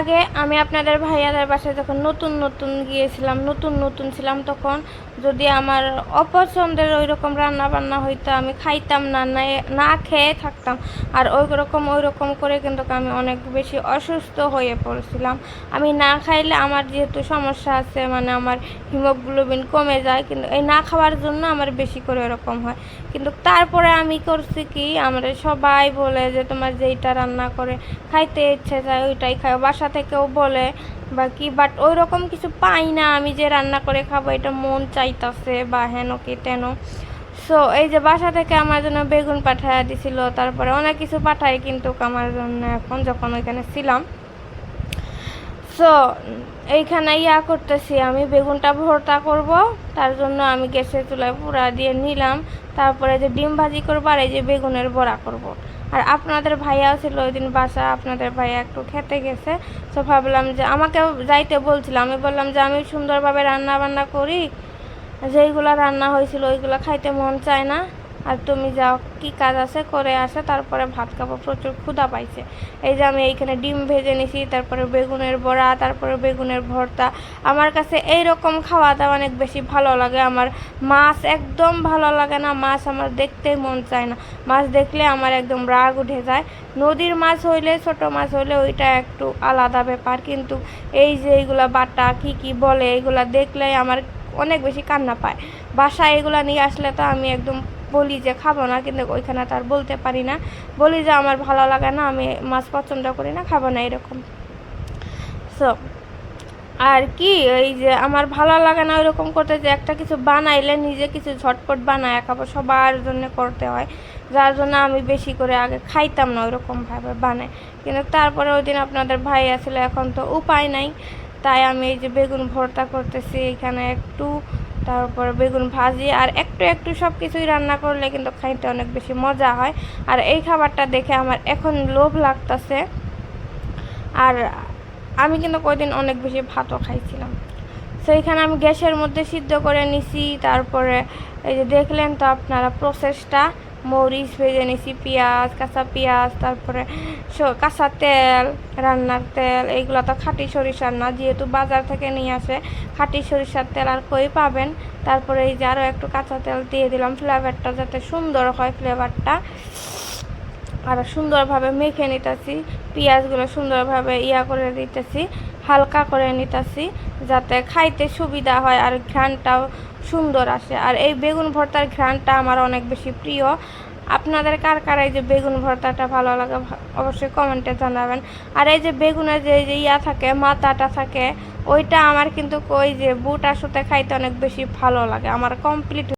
আগে আমি আপনাদের ভাইয়াদের বাসায় যখন নতুন নতুন গিয়েছিলাম, নতুন নতুন ছিলাম, তখন যদি আমার অপছন্দের ওই রকম রান্না বান্না হইতো, আমি খাইতাম না না খেয়ে থাকতাম। আর ওই রকম ওই রকম করে কিন্তু আমি অনেক বেশি অসুস্থ হয়ে পড়েছিলাম। আমি না খাইলে আমার যেহেতু সমস্যা আছে মানে আমার হিমোগ্লোবিন কমে যায়, কিন্তু এই না খাওয়ার জন্য আমার বেশি করে এরকম হয়। কিন্তু তারপরে আমি করছি কি, আমরা সবাই বলে যে, তোমার যেইটা রান্না করে খাইতে ইচ্ছে যায় ওইটাই খাও, বাসা থেকেও বলে বা কি বাট ওই রকম কিছু পাই না আমি যে রান্না করে খাব, এটা মন চাইতাছে বা হেন কি তেন সো এই যে বাসা থেকে আমার জন্য বেগুন পাঠায় দিছিল, তারপরে অনেক কিছু পাঠায় কিন্তু আমার জন্য এখন যখন ওইখানে ছিলাম সো এইখানে ইয়া করতেছি, আমি বেগুনটা ভর্তা করব, তার জন্য আমি গ্যাসের চুলায় পুরা দিয়ে নিলাম, তারপরে যে ডিম ভাজি করব আর এই যে বেগুনের বড়া করব। আর আপনাদের ভাইয়াও ছিল ওই দিন বাসা, আপনাদের ভাইয়া একটু খেতে গেছে। তো ভাবলাম যে আমাকেও যাইতে বলছিল। আমি বললাম যে আমি সুন্দরভাবে রান্না বান্না করি, যেইগুলো রান্না হয়েছিল ওইগুলো খাইতে মন চায় না। আর তুমি যাও, কি কাজ আছে? করে আসে, তারপরে ভাত খাব। প্রচুর ক্ষুধা পাইছে। এই যে আমি এইখানে ডিম ভেজে নিছি, তারপরে বেগুনের বড়া, তারপরে বেগুনের ভর্তা। আমার কাছে এই রকম খাওয়া দাওয়া অনেক বেশি ভালো লাগে। আমার মাছ একদম ভালো লাগে না। মাছ আমার দেখতেই মন চায় না। মাছ দেখলে আমার একদম রাগ উঠে যায়। নদীর মাছ হইলে, ছোট মাছ হইলে ওইটা একটু আলাদা ব্যাপার। কিন্তু এই যে এইগুলা বাটা, কি কি বলে, এইগুলা দেখলে আমার অনেক বেশি কান্না পায়। বাসায় এগুলা নিয়ে আসলে তো আমি একদম বলি যে খাব না, কিন্তু ওইখানে তার বলতে পারি না। বলি যে আমার ভালো লাগে না, আমি মাছ পছন্দ করি না, খাব না, এরকম। সো আর কি, এই যে আমার ভালো লাগে না ওইরকম করতে যে একটা কিছু বানাইলে নিজে কিছু ঝটপট বানায় খাব, সবার জন্য করতে হয়। যার জন্য আমি বেশি করে আগে খাইতাম না ওইরকমভাবে বানাই কিন্তু তারপরে ওই দিন আপনাদের ভাই আসলে, এখন তো উপায় নাই। তাই আমি এই যে বেগুন ভর্তা করতেছি, এখানে একটু তারপরে বেগুন ভাজি আর একটু একটু সব কিছুই রান্না করলে কিন্তু খাইতে অনেক বেশি মজা হয়। আর এই খাবারটা দেখে আমার এখন লোভ লাগতেছে। আর আমি কিন্তু কয়দিন অনেক বেশি ভাতও খাইছিলাম। সেইখানে আমি গ্যাসের মধ্যে সিদ্ধ করে নিছি, তারপরে এই যে দেখলেন তো আপনারা প্রসেসটা মরিচ ভেজে নিছি পেঁয়াজ, কাঁচা পেঁয়াজ, তারপরে কাঁচা তেল, রান্নার তেল এইগুলো তো খাঁটি সরিষার না। যেহেতু বাজার থেকে নিয়ে আসে, খাঁটি সরিষার তেল আর কই পাবেন? তারপরে এই যে আরও একটু কাঁচা তেল দিয়ে দিলাম ফ্লেভারটা যাতে সুন্দর হয় ফ্লেভারটা আর সুন্দরভাবে মেখে নিতেছি, পেঁয়াজগুলো সুন্দরভাবে ইয়া করে দিতেছি, হালকা করে নিতেছি, যাতে খাইতে সুবিধা হয় আর ঘ্রাণটাও সুন্দর আসে আর এই বেগুন ভর্তার ঘ্রাণটা আমার অনেক বেশি প্রিয়। আপনাদের কার কার এই যে বেগুন ভর্তাটা ভালো লাগে অবশ্যই কমেন্টে জানাবেন। আর এই যে বেগুনের যে যে ইয়া থাকে, মাথাটা থাকে, ওইটা আমার কিন্তু ওই যে বুট আসতে খাইতে অনেক বেশি ভালো লাগে। আমার কমপ্লিট